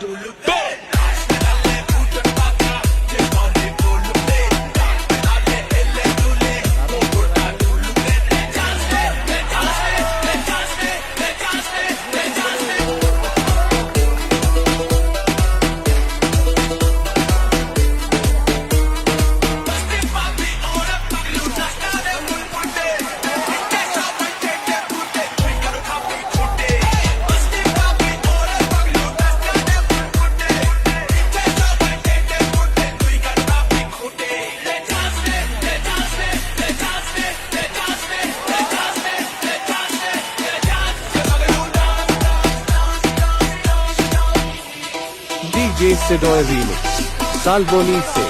to look DJ Sidoy Remix. Salboni Se.